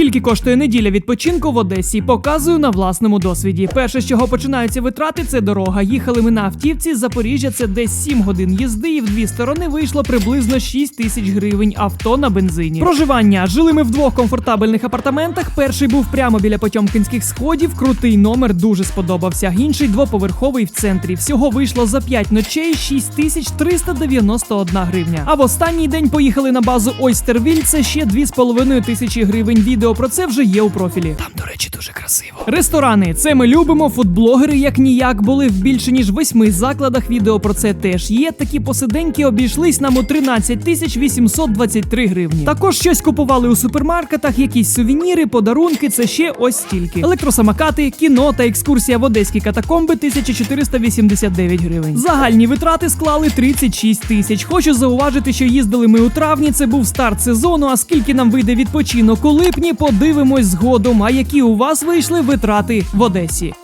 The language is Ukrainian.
Скільки коштує неділя відпочинку в Одесі? Показую на власному досвіді. Перше, з чого починаються витрати, це дорога. Їхали ми на автівці з Запоріжжя. Це десь 7 годин їзди, і в дві сторони вийшло приблизно 6 тисяч гривень. Авто на бензині. Проживання жили ми в двох комфортабельних апартаментах. Перший був прямо біля Потьомкінських сходів. Крутий номер дуже сподобався. Інший двоповерховий в центрі. Всього вийшло за 5 ночей 6391 гривня. А в останній день поїхали на базу Ойстервіль. Це ще 2,5 тисячі гривень. Відео про це вже є у профілі. Там, до речі, дуже красиво. Ресторани. Це ми любимо. Фудблогери, як ніяк, були в більше ніж восьми закладах. Відео про це теж є. Такі посиденьки обійшлись нам у 13 тисяч 823 гривні. Також щось купували у супермаркетах, якісь сувеніри, подарунки. Це ще ось стільки. Електросамокати, кіно та екскурсія в одеські катакомби 1489 гривень. Загальні витрати склали 36 тисяч. Хочу зауважити, що їздили ми у травні. Це був старт сезону. А скільки нам вийде відпочинок у липні, подивимось згодом. А які у вас вийшли витрати в Одесі?